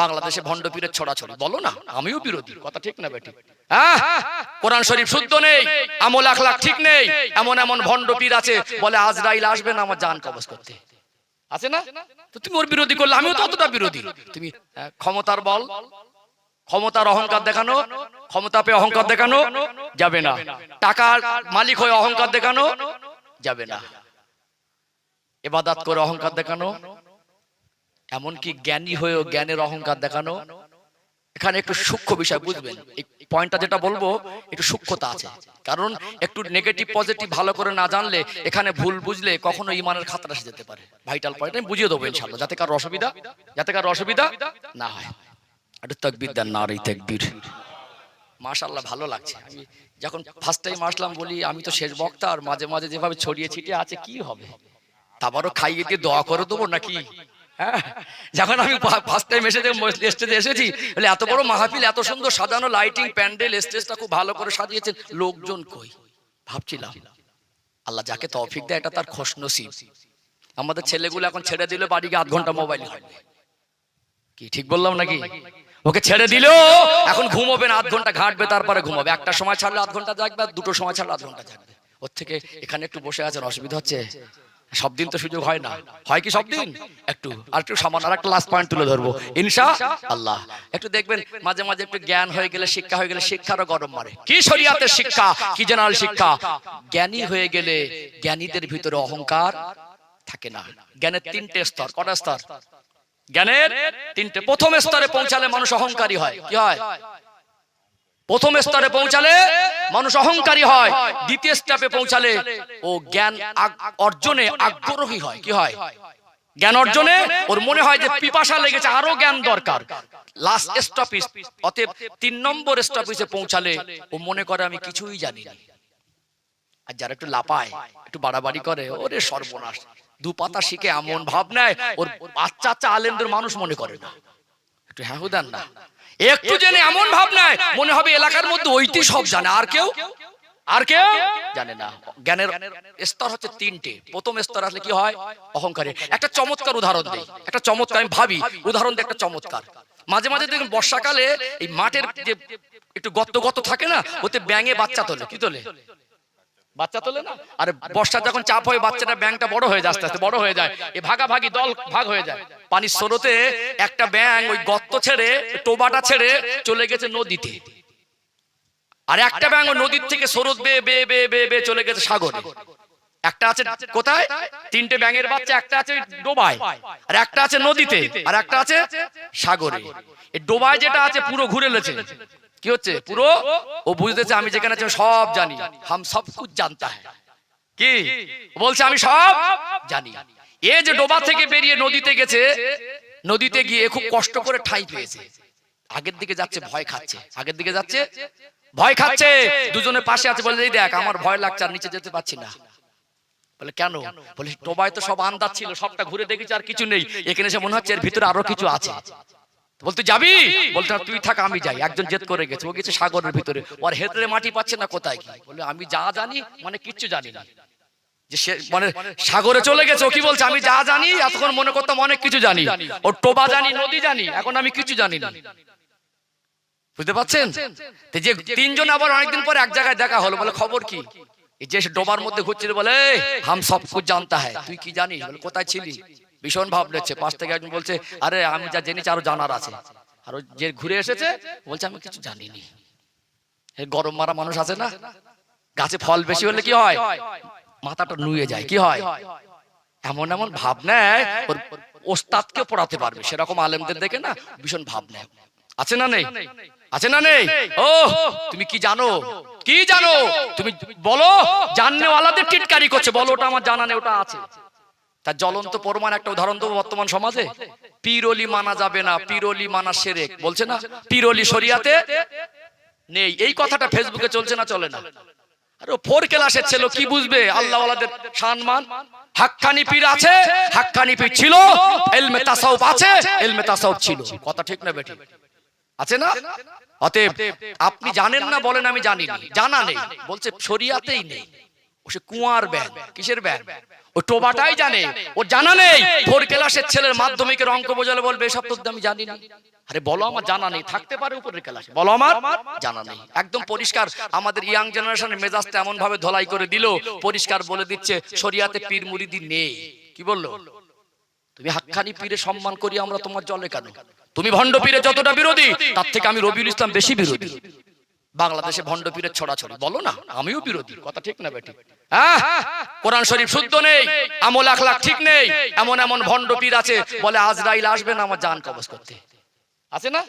বাংলাদেশে ভণ্ড পীরের ছড়াছড়ি। বলো না আমিও বিরোধী। কথা ঠিক না বেটি? হ্যাঁ? কোরআন শরীফ শুদ্ধ নেই আমল আখলাক ঠিক নেই এমন এমন ভণ্ড পীর আছে বলে আজরাইল আসবে না আমার জান কবজ করতে। আছে না? তো তুমি ওর বিরোধী করলে আমিও তো অতটা বিরোধী। তুমি ক্ষমতার বল ক্ষমতার অহংকার দেখানো ক্ষমতা পেয়ে অহংকার দেখানো যাবে না। টাকার মালিক হয়ে অহংকার দেখানো যাবে না। এবাদাত করে অহংকার দেখানো এমনকি জ্ঞানী হয়েও জ্ঞানের অহংকার দেখানো। এখানে একটু সূক্ষ্ম বিষয় বুঝবেন। এই পয়েন্টটা যেটা বলব একটু সূক্ষ্মতা আছে। কারণ একটু নেগেটিভ পজিটিভ ভালো করে না জানলে এখানে ভুল বুঝলে কখনো ইমানের খাতরা এসে যেতে পারে। ভাইটাল পয়েন্ট আমি বুঝিয়ে দেবো ইনশাল্লাহ যাতে কারও অসুবিধা যাতে কারও অসুবিধা না হয়। একটু তকবির দেন না আর এই তকবির। মাশাল্লাহ ভালো লাগছে। আমি যখন ফার্স্ট টাইম আসলাম বলি আমি তো শেষ বক্তা আর মাঝে মাঝে যেভাবে ছড়িয়ে ছিটিয়ে আছে কি হবে? তারপরও খাইয়ে দিয়ে দোয়া করে দেবো নাকি? যখন আমি ফার্স্ট টাইম এসে স্টেজে এসেছি, বলে এত বড় এত সুন্দর সাজানো লাইটিং প্যান্ডেল স্টেজটা খুব ভালো করে সাজিয়েছেন। লোকজন কই? ভাবছিলাম, আল্লাহ যাকে দেয় এটা তার আমাদের ছেলেগুলো এখন ছেড়ে দিলে বাড়ি গিয়ে আধ ঘণ্টা মোবাইল ঘাটবে কি, ঠিক বললাম নাকি? ওকে ছেড়ে দিলেও এখন ঘুমোবে না, আধ ঘণ্টা ঘাটবে, তারপরে ঘুমাবে। একটা সময় ছাড়লে আধ ঘণ্টা জাগবে দুটো সময় ছাড়লে আধ ঘণ্টা জাগবে। ওর থেকে এখানে একটু বসে আছেন, অসুবিধা হচ্ছে? সব দিন তো সুযোগ হয় না। হয় কি সব দিন? একটু আর একটু সামান্য আর একটা লাস্ট পয়েন্ট তুলে ধরবো। ইনশা আল্লাহ। একটু দেখবেন মাঝে মাঝে একটু জ্ঞান হয়ে গেলে শিক্ষা হয়ে গেলে শিক্ষারও গরম মারে কি শরিয়াতের শিক্ষা? কি জেনারেল শিক্ষা? জ্ঞানী হয়ে গেলে জ্ঞানীদের ভিতরে অহংকার থাকে না। জ্ঞানের তিনটে স্তর। কটা স্তর? জ্ঞানের তিনটে। প্রথম স্তরে পৌঁছালে মানুষ অহংকারী হয়। কি হয়। প্রথম স্তরে পৌঁছালে মানুষ অহংকারী হয়। দ্বিতীয় স্টেপে পৌঁছালে ও জ্ঞান অর্জনে আগ্রহী হয়। কি হয়? জ্ঞান অর্জনে ওর মনে হয় যে পিপাসা লেগেছে আরও জ্ঞান দরকার। লাস্ট স্টপিস অতএব তিন নম্বর স্টপিসে পৌঁছালে ও মনে করে আমি কিছুই জানি না। আর যারা একটু লাপায় একটু বাড়াবাড়ি করে ওরে সর্বনাশ দু পাতা শিখে এমন ভাব নেয় ওর বাচ্চা বাচ্চা আলেমদের মানুষ মনে করে না। একটু হ্যাঁ না। একটু জেনে এমন ভাব নাই মনে হবে এলাকার মধ্যে ওইটি সব জানে। আর কেউ? আর কেউ? জানে না। জ্ঞানের স্তর হচ্ছে তিনটে। প্রথম স্তর আসলে কি হয়? অহংকারে একটা চমৎকার উদাহরণ দিই। একটা চমৎকার আমি ভাবি। উদাহরণ দিই একটা চমৎকার। মাঝে মাঝে দেখুন বর্ষাকালে এই মাঠের যে একটু গত গত থাকে না ওতে ব্যাঙে বাচ্চা তোলে। কি তোলে? বাচ্চা তোলে না? আরে বর্ষা যখন চাপ হয় বাচ্চাটা ব্যাংটা বড় হয়ে যায় আস্তে আস্তে বড় হয়ে যায়। এই ভাগাভাগি দল ভাগ হয়ে যায়। পানির স্রোতে একটা ব্যাং ওই গর্ত ছেড়ে টোবাটা ছেড়ে চলে গেছে নদীতে। আর একটা ব্যাং ওই নদীর থেকে স্রোত বেয়ে বেয়ে বেয়ে বেয়ে বেয়ে চলে গেছে সাগরে। একটা আছে কোথায়? তিনটে ব্যাঙের বাচ্চা একটা আছে ডোবায়। আর একটা আছে নদীতে আর একটা আছে সাগরে। ডোবায় যেটা আছে পুরো ঘুরে লেছে। কি হচ্ছে? পুরো? ও বুঝতেছে আমি যেখানে আছি সব জানি। হাম সব কুছ জানতা হ্যায়। কি? বলছে আমি সব জানি। এ যে ডোবা থেকে বেরিয়ে নদীতে গেছে নদীতে গিয়ে খুব কষ্ট করে ঠাই পেয়েছে। আগের দিকে যাচ্ছে ভয় খাচ্ছে। আগের দিকে যাচ্ছে ভয় খাচ্ছে দুজনের পাশে আছে বলে দেখ আমার ভয় লাগছে আর নিচে যেতে পারছি না। বলে কেন? বলে ডোবায় তো সব আন্দাজ ছিল সবটা ঘুরে দেখেছি আর কিছু নেই। এখানে এসে মনে হচ্ছে এর ভিতরে আরও কিছু আছে। বলতে যাবি? বলতে তুই থাক আমি যাই। একজন জেদ করে গেছে ও গেছে সাগরের ভিতরে। ওর হেতরে মাটি পাচ্ছে না কোথায় কি? বলে আমি যা জানি মানে কিচ্ছু জানি না। যে সে মানে সাগরে চলে গেছে ও কি বলছে? আমি যা জানি এতক্ষণ মনে করতাম অনেক কিছু জানি। ও টোবা জানি নদী জানি এখন আমি কিছু জানি না। বুঝতে পারছেন? তো যে তিনজন আবার অনেকদিন পর এক জায়গায় দেখা হলো বলে খবর কি? এই যে ডোবার মধ্যে ঘুরছিল বলে "এই, হাম সব কুছ জানতা হ্যায় তুই কি জানিস? বলে কোথায় ছিলি? ভীষণ ভাব লেছে পাশ থেকে একজন বলছে, আরে, আমি যা জেনেছি, আরও জানার আছে। আর যে ঘুরে এসেছে, বলছে, আমি কিছু জানিনি। গরম মারা মানুষ আছে না? গাছে ফল বেশি হলে কি হয়? মাথাটা নুয়ে যায়, কি হয়? এমন এমন ভাব নেয়, ওর ওস্তাদকে পড়াতে পারবে। সেরকম আলেমদের দেখে না ভীষণ ভাব নেয়। আছে না নেই? আছে না নেই? ও, তুমি কি জানো? কি জানো? তুমি বলো জাননেওয়ালাদের টিটকারি করছে। বলো, ওটা আমার জানা নেই, ওটা আছে। তার জ্বলন্ত প্রমাণ একটা উদাহরণ দেবো বর্তমান সমাজে? পিরলি মানা যাবে না পিরলি মানা সেরেক বলছে না? পিরলি শরিয়াতে নেই। এই কথাটা ফেসবুকে চলছে না চলে না। আরে ফোর ক্লাসের ছেলে কি বুঝবে? আল্লাহ সম্মান। হাক্কানি পীর আছে হাক্কানি পীর ছিল এলমে তাসাউফ আছে এলমে তাসাউফ ছিল। কথা ঠিক না বেটি? আছে না? অতএব আপনি জানেন না বলেন আমি জানি জানা নেই। বলছে শরিয়াতেই নেই। সে কুয়ার ব্যান। কিসের ব্যান? ও টোবাটাই জানে। ও জানা নেই। ফোর ক্লাসের ছেলের মাধ্যমিকের অঙ্ক বোঝালে বলবে, এসব তো আমি জানি না। আরে বলো আমার জানা নেই, থাকতে পারে উপরের ক্লাসে। বলো আমার জানা নেই। একদম পরিষ্কার, আমাদের ইয়াং জেনারেশনের মেজাজটা এমন ভাবে ধলাই করে দিল, পরিষ্কার বলে দিচ্ছে, শরিয়াতে পীর মুরিদি নেই। কি বলল? তুমি হাক্কানি পীরে সম্মান করি, আমরা তোমার জলে কেন? তুমি ভণ্ড পীরে যতটা বিরোধী, তার থেকে আমি রবিউল ইসলাম বেশি বিরোধী। বাংলাদেশে ভণ্ড পীরের ছড়াছড়ি। বলো না আমিও বিরোধী। কথা ঠিক না বেটি? হ্যাঁ? কোরআন শরীফ শুদ্ধ নেই আমল আখলাক ঠিক নেই এমন এমন ভণ্ড পীর আছে বলে আজরাইল আসবে না আমার জান কবজ করতে। আছে না?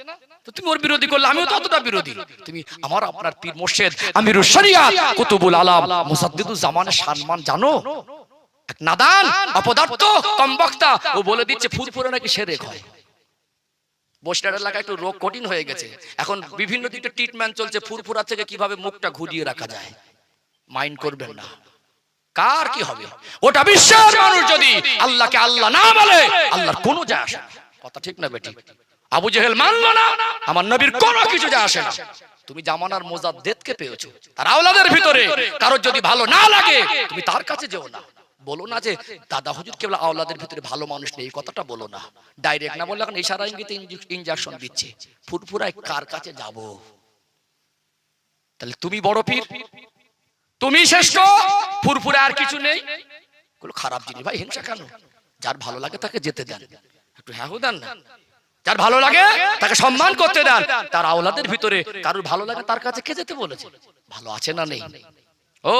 তো তুমি ওর বিরোধী করলে আমিও তো অতটা বিরোধী। তুমি আমার আপনার পীর মোর্শেদ আমিরুল শরিয়াত কুতুবুল আলাম মুসাদ্দিদুল জামানের সম্মান জানো? এক নাদান অপদার্থ কমবক্তা ও বলে দিচ্ছে ফুরফুরে নাকি সেরে হয়। বসিরহাট এলাকায় একটু রোগ কঠিন হয়ে গেছে। এখন বিভিন্ন দিকে ট্রিটমেন্ট চলছে, ফুরফুরা থেকে কীভাবে মুখটা ঘুরিয়ে রাখা যায়? মাইন্ড করবেন না। কার কি হবে? ওটা বিশ্বাস মানুষ যদি আল্লাহকে আল্লাহ না বলে, আল্লাহর কোনো যায় আসে কথা ঠিক না বেটি? আবু জেহেল মানলো না। আমার নবীর কোনো কিছু যায় আসে না। তুমি জামানার মোজাদ্দেদকে পেয়েছ। তার আওলাদের ভিতরে কারোর যদি ভালো না লাগে, তুমি তার কাছে যেও না। বলো না যে দাদা হুজুর কেবল আওলাদের ভিতরে ভালো মানুষ নেই কথাটা বলো না। ডাইরেক্ট না বললে এখন ইশারা ইঙ্গিতে ইনজেকশন দিচ্ছে। ফুরফুরায় কার কাছে যাব? তাহলে তুমি বড় পীর। তুমি শ্রেষ্ঠ। ফুরফুরে আর কিছু নেই। এগুলো খারাপ জিনিস। ভাই, হিংসা কেন? যার ভালো লাগে তাকে যেতে দেন। একটু হ্যাঁ দেন না। যার ভালো লাগে তাকে সম্মান করতে দেন। তার আওলাদের ভিতরে কারোর ভালো লাগে তার কাছে কে যেতে বলেছে? ভালো আছে না নেই? ও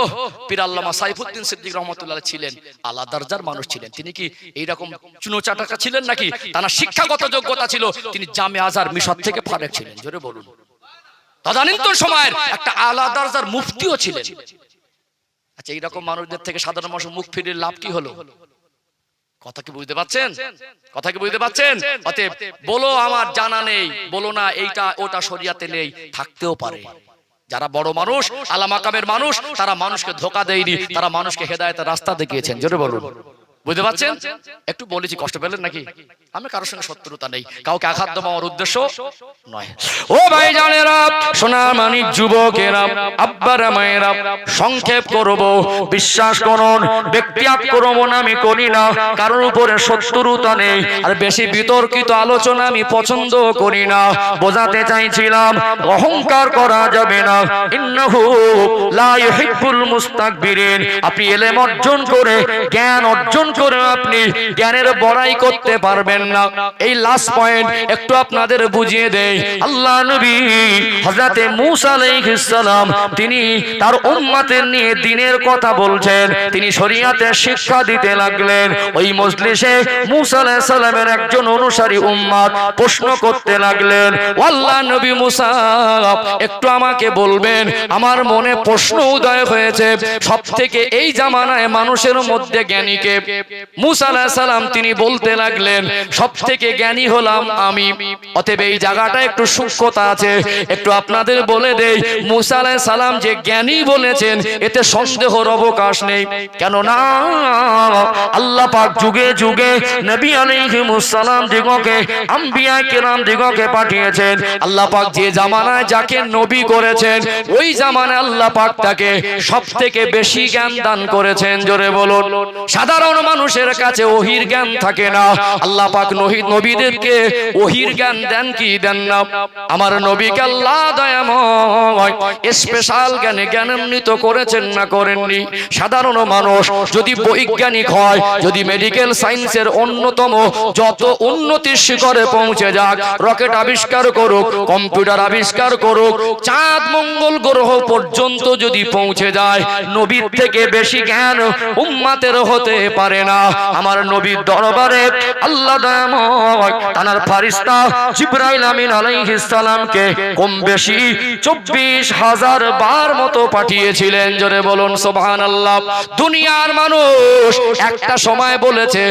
পীর আল্লামা সাইফুদ্দিন সিদ্দিক রহমতুল্লাহ ছিলেন আলাদা দরজার মানুষ ছিলেন। তিনি কি এইরকম চুনো চাটাকা ছিলেন নাকি? তার শিক্ষাগত যোগ্যতা ছিল, তিনি জামে আজার মিশর থেকে ফারেক ছিলেন, জোরে বলুন। তদানীন্তন সময়ের একটা আলাদা দরজার মুফতিও ছিলেন। আচ্ছা এইরকম মানুষদের থেকে সাধারণ মানুষ মুখ ফিরে লাভ কি হলো? কথা কি বুঝতে পাচ্ছেন কথা কি বুঝতে পাচ্ছেন অতএব বলো আমার জানা নেই, বলো না এইটা ওটা শরিয়াতে নেই, থাকতেও পারে। যারা বড় মানুষ আলামাকামের মানুষ, তারা মানুষকে ধোকা দেয়নি, তারা মানুষকে হেদায়তের রাস্তা দেখিয়েছেন। জোরে বলুন। বুঝতে পারছেন? একটু বলেছি, কষ্ট পেলেন নাকি? আমি কারোর সঙ্গে শত্রুতা নেই। কাউকে আঘাত দেওয়া আমার উদ্দেশ্য নয়। ও ভাই জানেরা সোনা মানিক যুবকেরা আব্বারা মায়েরা সংক্ষেপ করব বিশ্বাস করুন ব্যক্তি আক্রমণ আমি করি না কারোর উপরে শত্রুতা নেই আর বেশি বিতর্কিত আলোচনা আমি পছন্দ করি না বোঝাতে চাইছিলাম অহংকার করা যাবে না ইন্নাহু লা ইউহিব্বুল মুস্তাকবিরিন আপনি এলেম অর্জন করে জ্ঞান অর্জন করে আপনি জ্ঞানের বড়াই করতে পারবেন না, এই লাস্ট পয়েন্ট একটু আপনাদের বুঝিয়ে দেই। আল্লাহ নবী হযরতে মূসা আলাইহিস সালাম, তিনি তার উম্মতের নিয়ে দিনের কথা বলছেন। তিনি শরিয়াতের শিক্ষা দিতে লাগলেন। ওই মজলিসে মূসা আলাইহিস সালামের একজন অনুসারী উম্মত প্রশ্ন করতে লাগলেন, আল্লাহ নবী মূসা, একটু আমাকে বলবেন, আমার মনে প্রশ্ন উদয় হয়েছে সব থেকে এই জামানায় মানুষের মধ্যে জ্ঞানীকে মুসা আলাইহিস সালাম, তিনি বলতে লাগলেন সব থেকে জ্ঞানী হলাম আমি। অতএব এই জায়গাটা একটু সূক্ষ্মতা আছে। একটু আপনাদের বলে দেই, মুসা সালাম যে জ্ঞানী বলেছেন, এতে সন্দেহর অবকাশ নেই। কেন না আল্লাহ পাক যুগে যুগে নবী দিগকে আম্বিয়া কিরাম দিগকে পাঠিয়েছেন। আল্লাহ পাক যে জামানায় যাকে নবী করেছেন, ওই জামানায় আল্লাহ পাক তাকে সব থেকে বেশি জ্ঞান দান করেছেন। জোরে বলুন, সাধারণ মানুষের কাছে ওহির জ্ঞান থাকে না। আল্লাহ নহিদ নবীদেরকে ওহির জ্ঞান দেন কি দেন না? আমার নবীকে আল্লাহ দয়াময় স্পেশাল জ্ঞানে জ্ঞানান্বিত করেছেন না করেননি। সাধারণ মানুষ যদি বৈজ্ঞানিক হয়, যদি মেডিকেল সায়েন্সের অন্যতম যত উন্নতির শিখরে পৌঁছে যাক রকেট আবিষ্কার করুক কম্পিউটার আবিষ্কার করুক, চাঁদ মঙ্গল গ্রহ পর্যন্ত যদি পৌঁছে যায়, নবীর থেকে বেশি জ্ঞান উম্মাতের হতে পারে না। আমার নবীর দরবারে আল্লাহ দয়াময় তানার ফারিস্তা জিব্রাইল আমিন আলাইহিস কম বেশি চব্বিশ হাজার বার মতো পাঠিয়েছিলেন। জোরে বলুন দুনিয়ার মানুষ একটা সময় বলেছে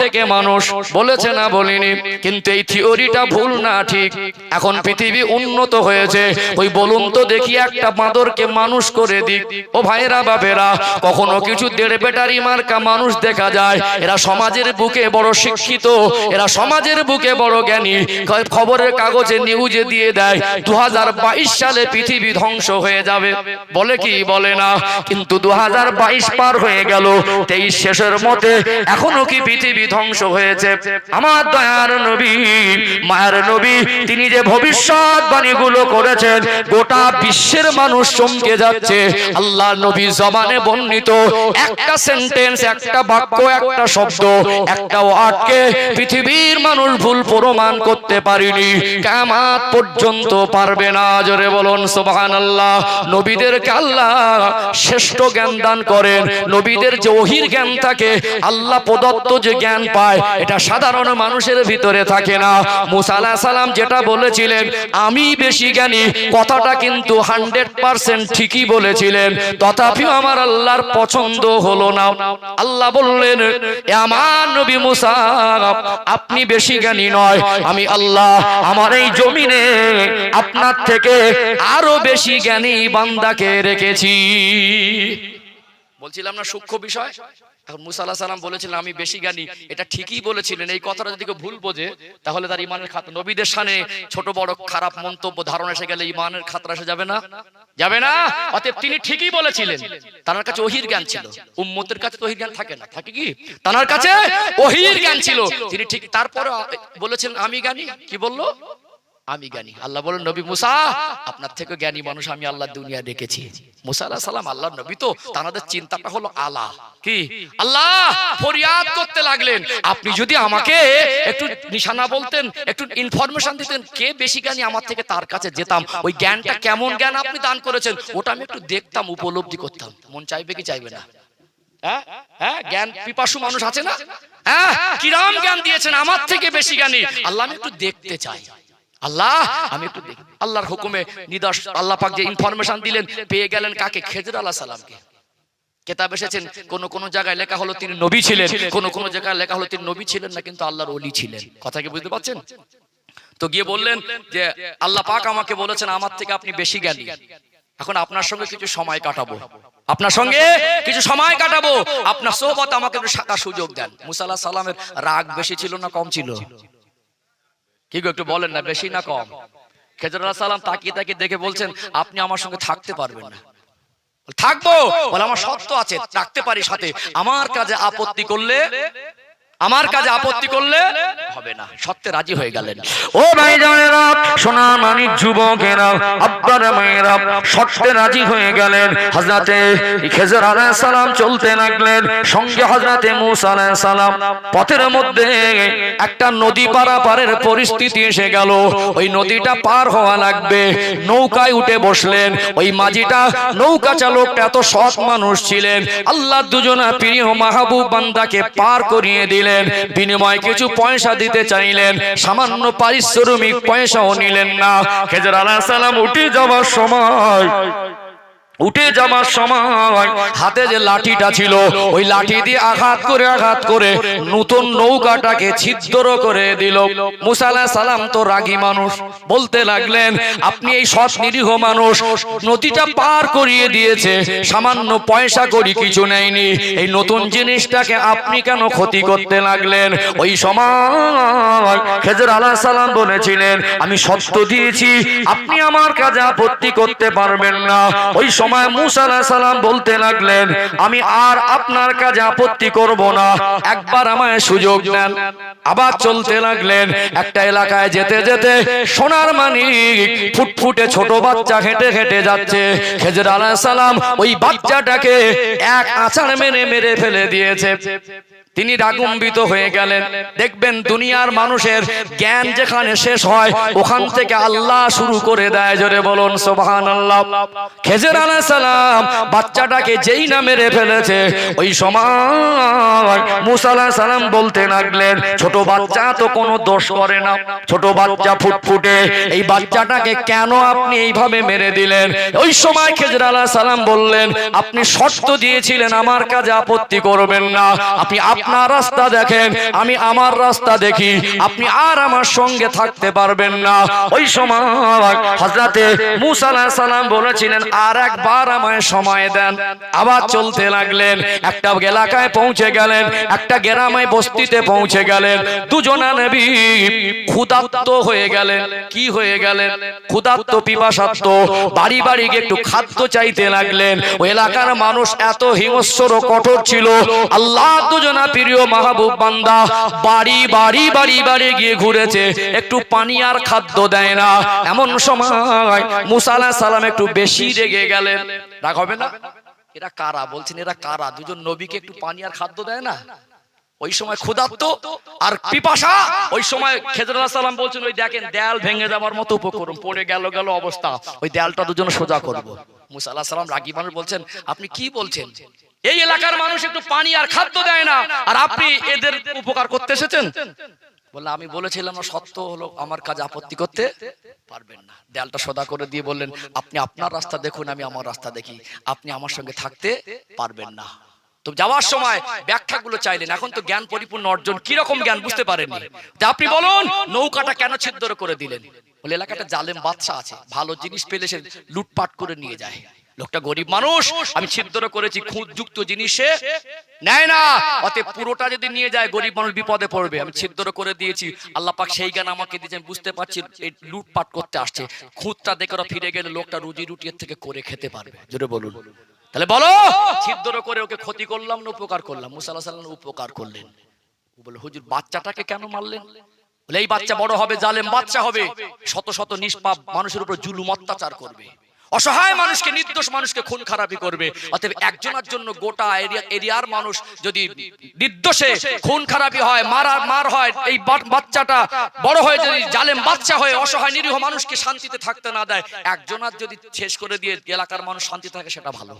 থেকে মানুষ। বলেছে না বলিনি, কিন্তু এই থিওরিটা ভুল না ঠিক। এখন পৃথিবী উন্নত হয়েছে। ওই বলুন তো দেখি একটা মানুষ করে দিক। ও ভাইরা বাপেরা, কখনো কিছু দেড় বেটারি মার্কা মানুষ দেখা যায়। এরা সমাজের বুকে বড় শিক্ষিত এরা সমাজের বুকে বড় জ্ঞানী। খবরের কাগজে নিউজে দিয়ে দেয় দু সালে পৃথিবী ধ্বংস হয়ে যাবে। বলে কি বলে না? কিন্তু দু পার হয়ে গেল, তেইশ শেষের মতে এখনও কি পৃথিবী ধ্বংস হয়েছে? আমার দয়ার নবী, মায়ের নবী, তিনি যে ভবিষ্যৎবাণীগুলো করেছেন, গোটা বিশ্বের মানুষ চমকে যাচ্ছে। আল্লাহ নবী জবানে বর্ণিত, একটা সেন্টেন্স একটা বাক্য, একটা শব্দ একটা ওয়ার্ডকে পৃথিবীর মানুষ ভুল প্রমাণ করতে পারিনি। কামাত পর্যন্ত পারবে না। জোরে বলুন সুবহান আল্লাহ নবীদেরকে আল্লাহ শ্রেষ্ঠ জ্ঞান দান করেন। নবীদের যে ওহির জ্ঞান থাকে, আল্লাহ প্রদত্ত যে জ্ঞান পায়, এটা সাধারণ মানুষের ভিতরে থাকে না। মুসা আলাহিস সালাম যেটা বলেছিলেন, আমি বেশি জ্ঞানী কথাটা কিন্তু হান্ড্রেড পার্সেন্ট ঠিকই বলেছিলেন। তথাপিও আমার আল্লাহর পছন্দ হলো না। আল্লাহ বললেন, "এ আমার নবী মুসা আপনি বেশি জ্ঞানী নয়। আমি আল্লাহ, আমার এই জমিনে আপনার থেকে আরও বেশি জ্ঞানী বান্দাকে রেখেছি। বলছিলাম না সূক্ষ্ম বিষয়? এখন মুসা আল্লাহ বলেছিলেন, আমি বেশি জ্ঞানী। এটা ঠিকই বলেছিলেন। এই কথাটা যদি ভুল বোঝে, তাহলে তার ইমানের খাত নবীদের সানে ছোট বড় খারাপ মন্তব্য ধারণা এসে গেলে ইমানের খাতরা এসে যাবে না? যাবে না? অতএব তিনি ঠিকই বলেছিলেন। তার কাছে ওহির জ্ঞান ছিল। উম্মতের কাছে ওহির জ্ঞান থাকে না। থাকে কি? তার কাছে ওহির জ্ঞান ছিল। তিনি ঠিক, তারপরে বলেছেন আমি জ্ঞানী? কি বলল? আমি জ্ঞানী। আল্লাহ বলেন নবী মুসা আপনার থেকে জ্ঞানী মানুষ আমি আল্লাহ দুনিয়া ডেকেছি মুসা আলাহ সালাম আল্লাহ নবী তো তাদের চিন্তাটা হলো আলা। কি? আল্লাহ ফরিয়াদ করতে লাগলেন। আপনি যদি আমাকে একটু নিশানা বলতেন একটু ইনফরমেশন দিতেন কে বেশি জ্ঞানী আমার থেকে তার কাছে যেতাম? ওই জ্ঞানটা কেমন জ্ঞান আপনি দান করেছেন? ওটা আমি একটু দেখতাম উপলব্ধি করতাম। মন চাইবে কি চাইবে না? হ্যাঁ? হ্যাঁ? জ্ঞান পিপাসু মানুষ আছে না? হ্যাঁ কিরাম জ্ঞান দিয়েছেন আমার থেকে বেশি জ্ঞানী আল্লাহ আমি একটু দেখতে চাই আল্লাহ, আমি একটু দেখি। আল্লাহর হুকুমে নিদর্শ আল্লাহ পাক যে ইনফরমেশন দিলেন, পেয়ে গেলেন কাকে? খেজর আল্লাহ সালামকে। কেতাব এসেছেন, কোন কোন জায়গায় লেখা হলো তিনি নবী ছিলেন, কোন কোন জায়গায় লেখা হলো তিনি নবী ছিলেন না, কিন্তু আল্লাহর ওলি ছিলেন। কথা কি বুঝতে পারছেন? তো গিয়ে বললেন যে, আল্লাহ পাক আমাকে বলেছেন, আমার থেকে আপনি বেশি জ্ঞানী। এখন আপনার সঙ্গে কিছু সময় কাটাবো। আপনার সঙ্গে কিছু সময় কাটাবো। আপনার সোহবত আমাকে একটু শাখার সুযোগ দেন। মুসাল্লাহ সালামের রাগ বেশি ছিল না, কম ছিল? কি গো একটু বলেন না, বেশি না কম। খেজুর সালাম তাকিয়ে তাকিয়ে দেখে বলছেন, আপনি আমার সঙ্গে থাকতে পারবেন না। থাকব? বলে আমার সত্য আছে থাকতে পারি সাথে আমার কাজে আপত্তি করলে, আমার কাজে আপত্তি করলে হবে না। সত্যে রাজি হয়ে গেলেন। ও ভাই জানেরা সোনা মানিক যুবকেরা, আব্বার মায়েরা শর্তে রাজি হয়ে গেলেন। হজরতে খেজর আলাইহিস সালাম চলতে লাগলেন। সঙ্গে হজরতে মুসা আলাইহিস সালাম। পথের মধ্যে একটা নদী পারাপারের পরিস্থিতি এসে গেল। ওই নদীটা পার হওয়া লাগবে। নৌকায় উঠে বসলেন। ওই মাঝিটা, নৌকা চালকটা এত সৎ মানুষ ছিলেন। আল্লাহ দুজনা প্রিয় মাহবুব বান্দাকে পার করিয়ে দিলেন। বিনিময় কিছু পয়সা দিতে চাইলেন। সামান্য পারিশ্রমিক পয়সাও নিলেন না। খেজর আলাহ সালাম উঠে যাওয়ার সময় উঠে যাবার সময় হাতে যে লাঠিটা ছিল, ওই লাঠি দিয়ে আঘাত করে আঘাত করে নতুন নৌকাটাকে ছিদ্র করে দিল। মুসালা সালাম তো রাগী মানুষ, বলতে লাগলেন, আপনি এই সৎ নিরীহ মানুষ, নদীটা পার করিয়ে দিয়েছে, সামান্য পয়সা করি কিছু নেয়নি। এই নতুন জিনিসটাকে আপনি কেন ক্ষতি করতে লাগলেন? ওই সময় খেজর আলাহ সালাম বলেছিলেন, আমি সত্য দিয়েছি, আপনি আমার কাজে আপত্তি করতে পারবেন না। ওই সময় মুসা আলাইহিস সালাম বলতে লাগলেন, আমি আর আপনার কাজে আপত্তি করব না। একবার আমায় সুযোগ দেন। আবার চলতে লাগলেন, একটা এলাকায় যেতে যেতে সোনার মানিক ফুটফুটে ছোট বাচ্চা হেঁটে হেঁটে যাচ্ছে। খেজর আলাইহিস সালাম ওই বাচ্চাটাকে এক আছাড় মেরে মেরে ফেলে দিয়েছে। তিনি রাগুম্বিত হয়ে গেলেন। দেখবেন দুনিয়ার মানুষের জ্ঞান যেখানে শেষ হয়, ওখান থেকে আল্লাহ শুরু করে দেয়, জোরে বলুন সোবাহান আল্লাহ খেজর আলাহ সালাম বাচ্চাটাকে যেই না মেরে ফেলেছে, ওই সময় মুসা আলাহ সালাম বলতে লাগলেন, ছোট বাচ্চা তো কোনো দোষ করে না, ছোট বাচ্চা ফুটফুটে, এই বাচ্চাটাকে কেন আপনি এইভাবে মেরে দিলেন? ওই সময় খেজর আলাহ সালাম বললেন, আপনি শর্ত দিয়েছিলেন, আমার কাজে আপত্তি করবেন না, আপনি আপনার রাস্তা দেখেন, আমি আমার রাস্তা দেখি, আপনি আর আমার সঙ্গে থাকতে পারবেন না। ওই সময় হজরতে মুসা সালাম বলেছিলেন, আর একবার আমায় সময় দেন। আবার চলতে লাগলেন, একটা এলাকায় পৌঁছে গেলেন, একটা গ্রামে বস্তিতে পৌঁছে গেলেন। দুজনা নবী ক্ষুধার্ত হয়ে গেলেন। কি হয়ে গেলেন? ক্ষুধার্ত, পিপাসার্ত, বাড়ি বাড়ি গিয়ে একটু খাদ্য চাইতে লাগলেন। ওই এলাকার মানুষ এত হিংস্র কঠোর ছিল। আল্লাহ দুজনা প্রিয় মাহবুব বান্দা, বাড়ি বাড়ি বাড়ি বাড়ি গিয়ে ঘুরেছে। একটু পানি আর খাদ্য দেয় না। এমন সময় মুসা আলাইহিস সালাম একটু বেশি রেগে গেলেন। রাগ হবে না? এরা কারা? বলছেন এরা কারা? দুজন নবীকে একটু পানি আর খাদ্য দেয় না? ওই সময় ক্ষুধার্ত আর পিপাসা, ওই সময় খেজর সালাম বলছেন, ওই দেখেন দেয়াল ভেঙে যাওয়ার মতো উপকরণ, পড়ে গেল গেল অবস্থা। ওই দেয়ালটা দুজন সোজা করব। মুসা আল্লাহ সালাম রাগী মানুষ বলছেন, আপনি কি বলছেন? এই এলাকার মানুষ একটু পানি আর খাদ্য দেয় না। আর আপনি এদের উপকার করতে এসেছেন? বললে আমি বলেছিলাম না, সত্য হলো আমার কাজে আপত্তি করতে পারবেন না। দেয়ালটা সদা করে দিয়ে বললেন, আপনি আপনার রাস্তা দেখুন, আমি আমার রাস্তা দেখি। আপনি আমার সঙ্গে থাকতে পারবেন না। তো যাওয়ার সময় ব্যাখ্যাগুলো চাইলেন। এখন তো জ্ঞান পরিপূর্ণ অর্জন কি রকম জ্ঞান বুঝতে পারেননি। আপনি বলুন, নৌকাটা কেন ছিদ্র করে দিলেন? বলে, এলাকাটা জালেম বাদশা আছে। ভালো জিনিস পেলে সে লুটপাট করে নিয়ে যায়। লোকটা গরিব মানুষ, আমি ছিদ্র করেছি খুঁত যুক্ত জিনিসে। নেয় না, অতএব পুরোটা যদি নিয়ে যায়, গরিব মানুষ বিপদে পড়বে। আমি ছিদ্র করে দিয়েছি। আল্লাহ পাক সেই জ্ঞান আমাকে দিয়েছে বুঝতে পারছি লুটপাট করতে আসছে। খুঁতটা দেখে ফিরে গেলে লোকটা রুজি রুটি থেকে করে খেতে পারবে। জোরে বলুন। তাহলে বলো, ছিদ্র করে ওকে ক্ষতি করলাম না উপকার করলাম? মুসাল্লাহ সাল্লাম উপকার করলেন। বলে হুজুর, বাচ্চাটাকে কেন মারলেন? বলে, এই বাচ্চা বড় হবে, জালেম বাচ্চা হবে। শত শত নিষ্পাপ মানুষের উপর জুলুম অত্যাচার করবে। অসহায় মানুষকে, নির্দোষ মানুষকে খুন খারাপি করবে। অতএব একজনের জন্য গোটা এরিয়ার মানুষ যদি নির্দোষে খুন খারাপি হয়, মারা মার হয়, এই বাচ্চাটা বড় হয়ে যদি জালেম বাচ্চা হয়ে অসহায় নিরীহ মানুষকে শান্তিতে থাকতে না দেয়, একজনের যদি শেষ করে দিয়ে এলাকার মানুষ শান্তি থাকে, সেটা ভালো।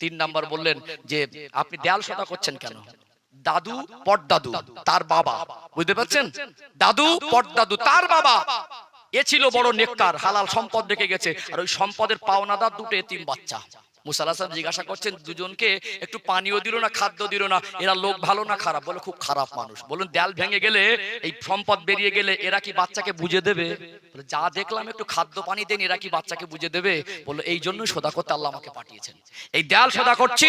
তিন নাম্বার বললেন যে, আপনি দেয়াল সদা করছেন কেন? দাদু, পটদাদু, তার বাবা। বুঝতে পারছেন? দাদু, পটদাদু, তার বাবা। এ ছিল বড় নেককার হালাল সম্পদ রেখে গেছে। আর ওই সম্পদের পাওনাদার দুটো এতিম বাচ্চা। মুসাল্লাহ জিজ্ঞাসা করছেন দুজনকে একটু পানিও দিল না খাদ্য দিল না? এরা লোক ভালো না খারাপ? বলে খুব খারাপ মানুষ। বলুন দেয়াল ভেঙে গেলে এই সম্পদ বেরিয়ে গেলে এরা কি বাচ্চাকে বুঝে দেবে? যা দেখলাম একটু খাদ্য পানি দেন এরা কি বাচ্চাকে বুঝে দেবে? বলল এই জন্যই সোদা করতে আল্লাহ আমাকে পাঠিয়েছেন। এই দেয়াল সোদা করছি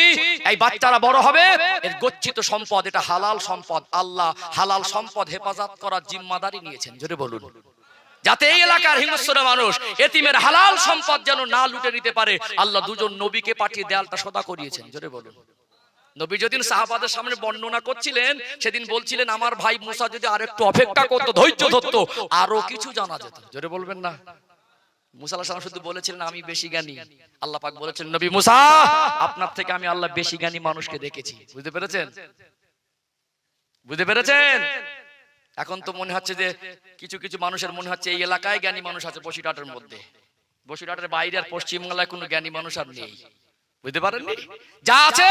এই বাচ্চারা বড় হবে এর গচ্ছিত সম্পদ এটা হালাল সম্পদ আল্লাহ হালাল সম্পদ হেফাজত করার জিম্মাদারি নিয়েছেন। জোরে বলুন। যাতে এই এলাকার হিংস্র মানুষ এতিমের হালাল সম্পদ যেন না লুটে নিতে পারে আল্লাহ দুজন নবীকে পাঠিয়ে দেয়ালটা সদা করিয়েছেন জোরে বলুন। নবী যেদিন সাহাবাদের সামনে বর্ণনা করছিলেন সেদিন বলছিলেন আমার ভাই মুসা যদি আরেকটু অপেক্ষা করতো ধৈর্য ধরতো আরও কিছু জানা যেত। জোরে বলবেন না। মুসা আল্লাহ শুধু বলেছিলেন আমি বেশি জ্ঞানী। আল্লাহ পাক বলেছেন নবী মুসা আপনার থেকে আমি আল্লাহ বেশি জ্ঞানী মানুষকে দেখেছি। বুঝতে পেরেছেন? বুঝতে পেরেছেন? এখন তো মনে হচ্ছে যে কিছু কিছু মানুষের মনে হচ্ছে এই এলাকায় জ্ঞানী মানুষ আছে বসিরহাটের মধ্যে। বসিরহাটের বাইরে আর পশ্চিমবাংলায় কোনো জ্ঞানী মানুষ আর নেই। বুঝতে পারেননি? যা আছে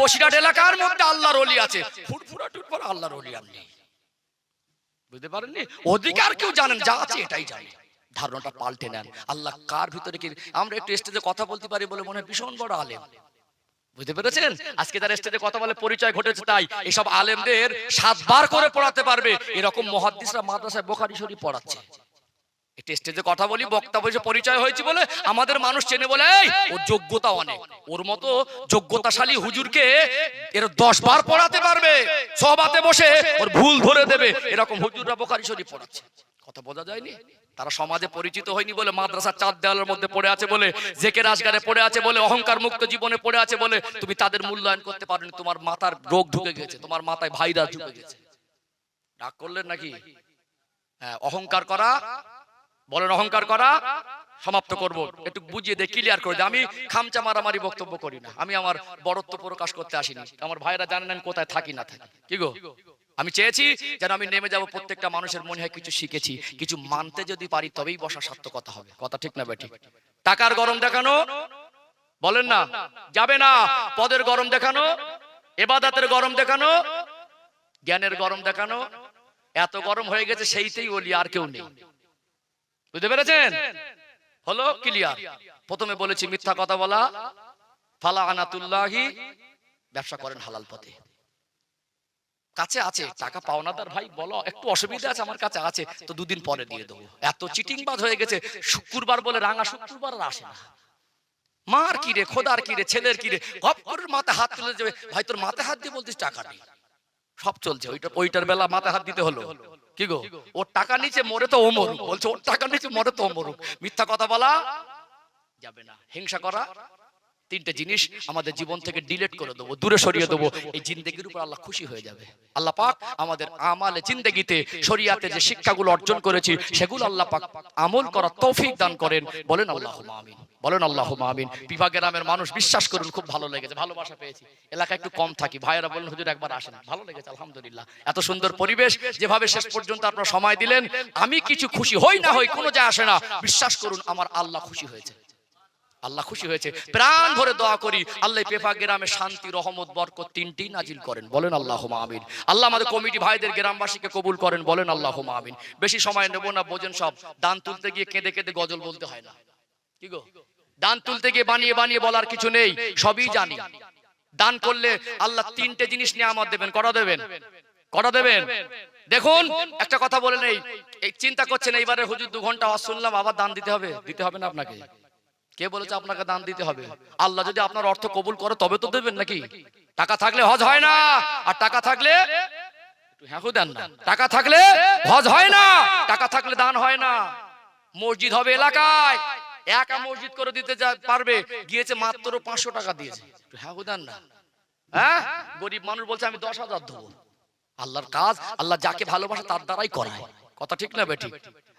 বসিরহাট এলাকার মধ্যে আল্লাহর অলি আছে। ফুটফুরা টুটফুরা আল্লাহর অলি আর নেই। বুঝতে পারেননি? অধিকার কেউ জানেন যা আছে এটাই জানে। ধারণাটা পাল্টে নেন। আল্লাহ কার ভিতরে কি আমরা একটু স্টেজে কথা বলতে পারি বলে মনে হয় ভীষণ বড় আলেম। বুঝতে পেরেছেন? আজকে তার স্টেজে কথা বলে পরিচয় ঘটেছে তাই এসব আলেমদের সাতবার করে পড়াতে পারবে। এরকম মহাদ্দিসরা মাদ্রাসায় বোখারি শরীফ পড়াচ্ছে। স্টেজে কথা বলি বক্তা বসে পরিচয় হয়েছে বলে আমাদের মানুষ চেনে বলে ওর যোগ্যতা অনেক। ওর মতো যোগ্যতাশালী হুজুরকে এর দশ বার পড়াতে পারবে। সবাতে বসে ওর ভুল ধরে দেবে। এরকম হুজুররা বোখারি শরীফ পড়াচ্ছে। কথা বোঝা যায়নি? তারা সমাজে পরিচিত হয়নি বলে মাদ্রাসার চার দেওয়ালের মধ্যে পড়ে আছে বলে জেকে রাজগারে পড়ে আছে বলে, অহংকার মুক্ত জীবনে পড়ে আছে বলে, তুমি তাদের মূল্যায়ন করতে পারোনি, তোমার মাথার রোগ ঢুকে গেছে, তোমার মাথায় ভাইরাস ঢুকে গেছে। রাগ করলেন নাকি? হ্যাঁ অহংকার করা, বলেন অহংকার করা, সমাপ্ত করব। একটু বুঝিয়ে দে ক্লিয়ার করে দে আমি খামচা মারামারি বক্তব্য করি না, আমি আমার বড়ত্ব প্রকাশ করতে আসিনি। আমার ভাইরা জানেন কোথায় থাকি না থাকি। কি গো? আমি চেয়েছি যেন আমি নেমে যাব প্রত্যেকটা মানুষের মনে হয় কিছু শিখেছি, কিছু মানতে যদি পারি তবেই বসা সার্থকতা হবে। কথা ঠিক না বেঠিক? টাকার গরম দেখানো? বলেন না। যাবে না। পদের গরম দেখানো? এবাদাতের গরম দেখানো? জ্ঞানের গরম দেখানো? এত গরম হয়ে গেছে সেইতেই বলি আর কেউ নেই। বুঝতে পেরেছেন? হলো ক্লিয়ার প্রথমে বলেছি মিথ্যা কথা বলা। ফালা আনাতুল্লাহি, ব্যবসা করেন হালাল পথে। কাছে আছে, টাকা পাওনাদার ভাই, বলো, একটু অসুবিধা আছে আমার কাছে আছে, তো দুদিন পরে দিয়ে দেবো। এত চিটিংবাজ হয়ে গেছে, শুক্রবার বলে রাঙা শুক্রবার আসে না। মার কি রে, খোদার কি রে, ছেলের কি রে গপ করে মাথায় হাত তুলে যাবে ভাই, তোর মাথায় হাত দিয়ে বলতিস টাকা নেই। সব চলছে, ওইটা ওইটার বেলা মাথায় হাত দিতে হলো। কি গো? ওর টাকা নিচে মরে তো ও মরুক। বলছে, ওর টাকা নিচে মরে তো ও মরুক। মিথ্যা কথা বলা যাবে না। হিংসা করা তিনটে জিনিস আমাদের জীবন থেকে ডিলিট করে দেবো দূরে সরিয়ে দেবো এই জিন্দেগির উপর আল্লাহ খুশি হয়ে যাবে। আল্লাহ পাক আমাদের আমালে জিন্দেগিতে শরিয়াতে যে শিক্ষাগুলো অর্জন করেছি সেগুলো আল্লাহ পাক আমল করার তৌফিক দান করেন। বলেন আল্লাহ আমিন। বলেন আল্লাহ আমিন। বিভাগ গ্রামের মানুষ বিশ্বাস করুন খুব ভালো লেগেছে ভালোবাসা পেয়েছি। এলাকা একটু কম থাকি ভাইয়েরা বলেন হুজুর একবার আসেন। ভালো লেগেছে আলহামদুলিল্লাহ। এত সুন্দর পরিবেশ যেভাবে শেষ পর্যন্ত আপনারা সময় দিলেন আমি কিছু খুশি হই না হই কোনো যায় আসে না। বিশ্বাস করুন আমার আল্লাহ খুশি হয়েছে। আল্লাহ খুশি হয়েছে। প্রাণ ভরে দোয়া করি। আল্লাহ পেফা গ্রামে শান্তি রহমত বরকত তিনটি নাজিল করেন। বলেন আল্লাহ আমিন। আল্লাহ আমাদের কমিটি ভাইদের গ্রামবাসীকে কবুল করেন। বলেন আল্লাহ আমিন। বেশি সময় নেব না বোঝেন সব। দান তুলতে গিয়ে কেঁদে কেঁদে গজল বলতে হয় না। কি গো? দান তুলতে গিয়ে বানিয়ে বানিয়ে বলার কিছু নেই সবই জানি। দান করলে আল্লাহ তিনটে জিনিস নিয়ে আমার দেবেন। কটা দেবেন? কটা দেবেন। দেখুন একটা কথা বলে নেই। এই চিন্তা করছেন এইবারে হুজুর দু ঘণ্টা শুনলাম আবার দান দিতে হবে দিতে হবে। না আপনাকে কে বলেছে আপনাকে দান দিতে হবে? আল্লাহ যদি আপনার অর্থ কবুল করে তবে তো দেবেন নাকি? টাকা থাকলে হজ হয় না। আর টাকা থাকলে? হ্যাঁ দেন না। টাকা থাকলে হজ হয় না। টাকা থাকলে দান হয় না। মসজিদ হবে এলাকায়। একা মসজিদ করে দিতে পারবে। গিয়েছে মাত্র পাঁচশো টাকা দিয়েছে। হ্যাঁ দেন না। হ্যাঁ? গরিব মানুষ বলছে আমি দশ হাজার দেবো। আল্লাহর কাজ আল্লাহ যাকে ভালোবাসে তার দ্বারাই করায়। কথা ঠিক না বেটি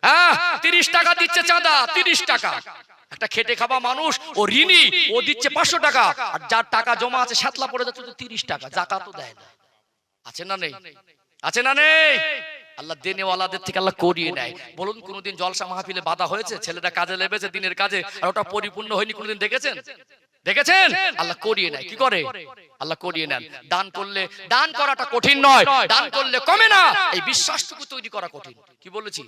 হ্যাঁ? তিরিশ টাকা দিচ্ছে চাঁদা তিরিশ টাকা। একটা খেটে খাওয়া মানুষ, ও ঋণী, ও দিচ্ছে পাঁচশো টাকা, আর যার টাকা জমা আছে, সাতলা পড়ে যাচ্ছে তিরিশ টাকা জাকা তো দেয় না। আছে না নেই? আছে না নেই? আল্লাহ দেনেওয়ালাদের থেকে আল্লাহ করিয়ে নেয়। বলুন, কোনোদিন জলসা মাহফিলে বাধা হয়েছে? ছেলেটা কাজে লেবেছে দিনের কাজে, আর ওটা পরিপূর্ণ হয়নি কোনোদিন দেখেছেন? দেখেছেন? আল্লাহ করিয়ে নেয়। কি করে? আল্লাহ করিয়ে নেন। দান করলে দান করাটা কঠিন নয়। দান করলে কমে না। এই বিশ্বাসটুকু তৈরি করা কঠিন। কি বলেছি?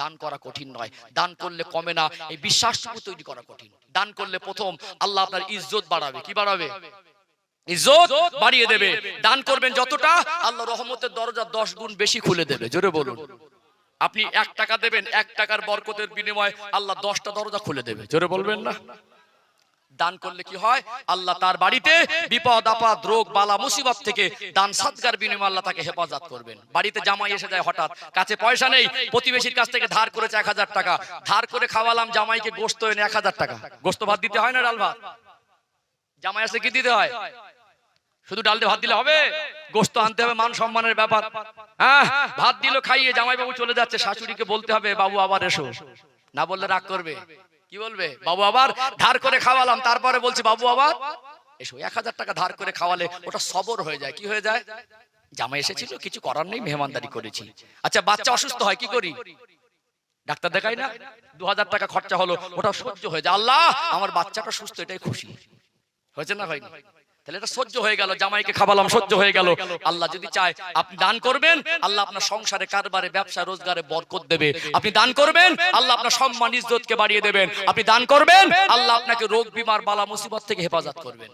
দান করা কঠিন নয়। দান করলে কমে না। এই বিশ্বাসটুকু তৈরি করা কঠিন। দান করলে প্রথম আল্লাহ আপনার ইজ্জত বাড়াবে। কি বাড়াবে? ইজ্জত বাড়িয়ে দেবে। দান করবেন যতটা আল্লাহ রহমতের দরজা দশ গুণ বেশি খুলে দেবে। জোরে বলুন। আপনি এক টাকা দেবেন এক টাকার বরকতের বিনিময়ে আল্লাহ দশটা দরজা খুলে দেবে। জোরে বলবেন না? দান করলে কি হয়? আল্লাহ তার বাড়িতে বিপদ আপদ রোগ বালা মুসিবত থেকে দান সাদগার বিনিময়ে আল্লাহ তাকে হেফাজত করবেন। বাড়িতে জামাই এসে যায় হঠাৎ। কাছে পয়সা নেই প্রতিবেশীর কাছ থেকে ধার করেছে এক হাজার টাকা। ধার করে খাওয়ালাম জামাইকে গোস্ত এনে এক হাজার টাকা। গোস্ত ভাত দিতে হয় না ডাল ভাত? জামাই আসলে কি দিতে হয়? শুধু ডাল দিয়ে ভাত দিলে হবে? গোস্ত আনতে হবে মান সম্মানের ব্যাপার। হ্যাঁ ভাত দিল খাইয়ে জামাই বাবু চলে যাচ্ছে শাশুড়িকে বলতে হবে বাবু আবার এসো। না বললে রাগ করবে? কি বলবে? বাবু আবার ধার করে খাওয়ালাম। তারপরে বলছি বাবু আবার এসো এক হাজার টাকা ধার করে খাওয়ালে ওটা সবর হয়ে যায়। কি হয়ে যায়? জামাই এসেছিল কিছু করার নেই মেহমানদারি করেছি। আচ্ছা বাচ্চা অসুস্থ হয় কি করি? ডাক্তার দেখাই না? দু হাজার টাকা খরচা হলো ওটা সহ্য হয়ে যায়। আল্লাহ আমার বাচ্চাটা সুস্থ এটাই খুশি। হয়েছে না হয়নি। তাহলে এটা সহ্য হয়ে গেল, জামাইকে খাওয়ালাম, সহ্য হয়ে গেল। আল্লাহ যদি চায়, আপনি দান করবেন, আল্লাহ আপনার সংসারে, কারবারে, ব্যবসা, রোজগারে বরকত দেবে। আপনি দান করবেন, আল্লাহ আপনার সম্মান, ইজ্জতকে বাড়িয়ে দেবেন। আপনি দান করবেন, আল্লাহ আপনাকে রোগ, বিমার বালা, মুসিবত থেকে হেফাজত করবেন।